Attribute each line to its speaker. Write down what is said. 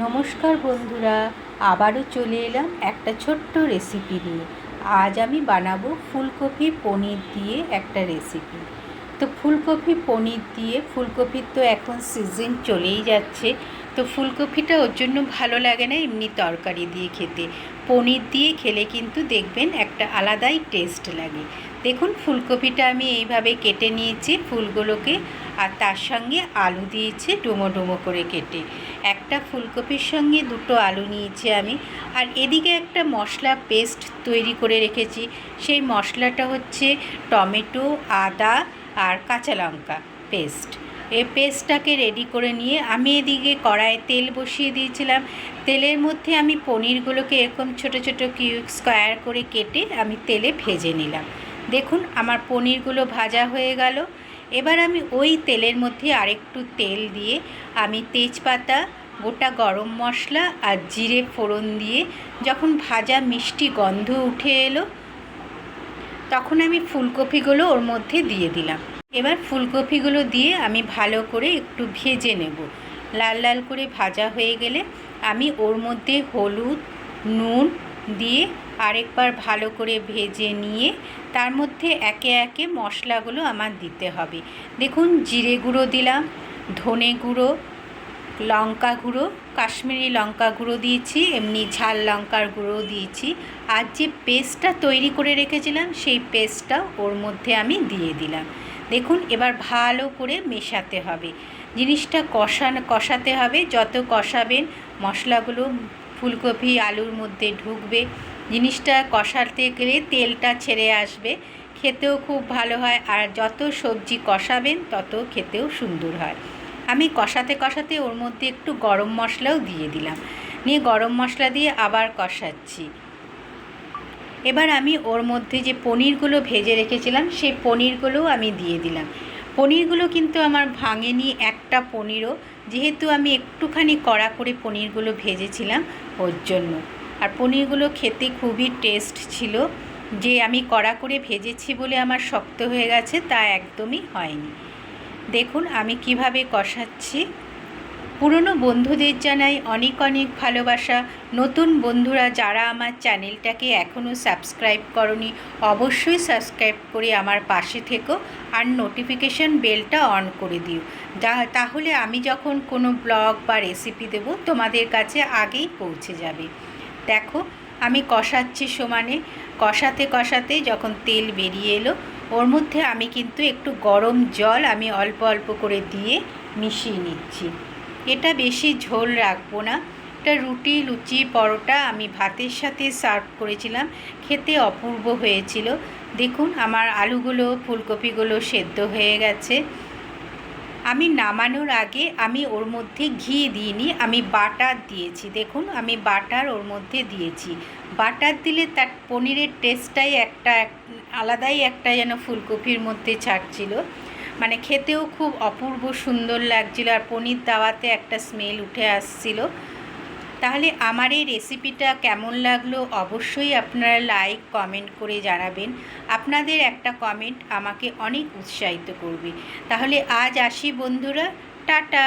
Speaker 1: নমস্কার বন্ধুরা, আবারও চলে এলাম একটা ছোট্ট রেসিপি নিয়ে। আজ আমি বানাবো ফুলকপি পনির দিয়ে একটা রেসিপি তো ফুলকপি পনির দিয়ে, ফুলকপির তো এখন সিজন চলেই যাচ্ছে, তো ফুলকপিটা ওর জন্য ভালো লাগে না এমনি তরকারি দিয়ে খেতে। পনির দিয়ে খেলে কিন্তু দেখবেন একটা আলাদাই টেস্ট লাগে। দেখুন, ফুলকপিটা আমি এইভাবে কেটে নিয়েছি, ফুলগুলোকে আর তার সঙ্গে আলু দিয়েছি ডুমো ডুমো করে কেটে। একটা ফুলকপির সঙ্গে দুটো আলু নিয়েছি আমি। আর এদিকে একটা মশলা পেস্ট তৈরি করে রেখেছি। সেই মশলাটা হচ্ছে টমেটো, আদা আর কাঁচা লঙ্কা পেস্ট। এই পেস্টটাকে রেডি করে নিয়ে আমি এদিকে কড়াইয়ে তেল বসিয়ে দিয়েছিলাম। তেলের মধ্যে আমি পনিরগুলোকে এরকম ছোট ছোট কিউব স্কোয়ার করে কেটে আমি তেলে ভেজে নিলাম। দেখুন, আমার পনিরগুলো ভাজা হয়ে গেল। এবার আমি ওই তেলের মধ্যে আরেকটু তেল দিয়ে আমি তেজপাতা, গোটা গরম মশলা আর জিরে ফোড়ন দিয়ে যখন ভাজা মিষ্টি গন্ধ উঠে এলো, তখন আমি ফুলকপিগুলো ওর মধ্যে দিয়ে দিলাম। এবার ফুলকপিগুলো দিয়ে আমি ভালো করে একটু ভেজে নেব। লাল লাল করে ভাজা হয়ে গেলে আমি ওর মধ্যে হলুদ, নুন দিয়ে আরেকবার ভালো করে ভেজে নিয়ে তার মধ্যে একে একে মশলাগুলো আমার দিতে হবে। দেখুন, জিরে গুঁড়ো দিলাম, ধনে গুঁড়ো, লঙ্কা গুঁড়ো, কাশ্মীরি লঙ্কা গুঁড়ো দিয়েছি, এমনি ঝাল লঙ্কার গুঁড়ো দিয়েছি। আর যে পেস্টটা তৈরি করে রেখেছিলাম, সেই পেস্টটা ওর মধ্যে আমি দিয়ে দিলাম। দেখুন, এবার ভালো করে মেশাতে হবে। জিনিসটা কষানো কষাতে হবে, যত কষাবেন মশলাগুলো ফুলকপি, আলুর মধ্যে ঢুকবে। জিনিসটা কষাতে গেলে তেলটা ছেড়ে আসবে। খেতেও খুব ভালো হয় আর যত সবজি কষাবেন তত খেতেও সুন্দর হয়। আমি কষাতে কষাতে ওর মধ্যে একটু গরম মশলাও দিয়ে দিলাম। নিয়ে গরম মশলা দিয়ে আবার কষাচ্ছি। এবার আমি ওর মধ্যে যে পনিরগুলো ভেজে রেখেছিলাম, সেই পনিরগুলোও আমি দিয়ে দিলাম। পনিরগুলো কিন্তু আমার ভাঙেনি, একটা পনিরও। যেহেতু আমি একটুখানি কড়া করে পনিরগুলো ভেজেছিলাম ওর জন্য। আর পনিরগুলো খেতে খুবই টেস্ট ছিল। যে আমি কড়া করে ভেজেছি বলে আমার শক্ত হয়ে গেছে তা একদমই হয়নি। দেখুন আমি কীভাবে কষাচ্ছি। পুরনো বন্ধুদের জানাই অনেক অনেক ভালোবাসা। নতুন বন্ধুরা যারা আমার চ্যানেলটাকে এখনও সাবস্ক্রাইব করনি, অবশ্যই সাবস্ক্রাইব করে আমার পাশে থেকো আর নোটিফিকেশান বেলটা অন করে দিও। তাহলে আমি যখন কোনো ব্লগ বা রেসিপি দেব তোমাদের কাছে আগেই পৌঁছে যাবে। দেখো, আমি কষাচ্ছি সমানে। কষাতে কষাতে যখন তেল বেরিয়ে এলো, ওর মধ্যে আমি কিন্তু একটু গরম জল আমি অল্প অল্প করে দিয়ে মিশিয়ে নিচ্ছি। এটা বেশি ঝোল রাখব না। এটা রুটি, লুচি, পরোটা আমি ভাতের সাথে সার্ভ করেছিলাম। খেতে অপূর্ব হয়েছিল। দেখুন, আমার আলুগুলো, ফুলকপিগুলো সেদ্ধ হয়ে গেছে। আমি নামানোর আগে আমি ওর মধ্যে ঘি দিইনি, আমি বাটার দিয়েছি। দেখুন, আমি বাটার ওর মধ্যে দিয়েছি। বাটার দিলে তার পনিরের টেস্টটাই একটা, আলাদাই একটা যেন ফুলকপির মধ্যে ছাড়ছিল। মানে খেতেও খুব অপূর্ব সুন্দর লাগছিল আর পনির দাওয়াতে একটা স্মেল উঠে আসছিল। তাহলে আমার এই রেসিপিটা কেমন লাগল অবশ্যই আপনারা লাইক কমেন্ট করে জানাবেন। আপনাদের একটা কমেন্ট আমাকে অনেক উৎসাহিত করবে। তাহলে আজ আসি বন্ধুরা, টাটা!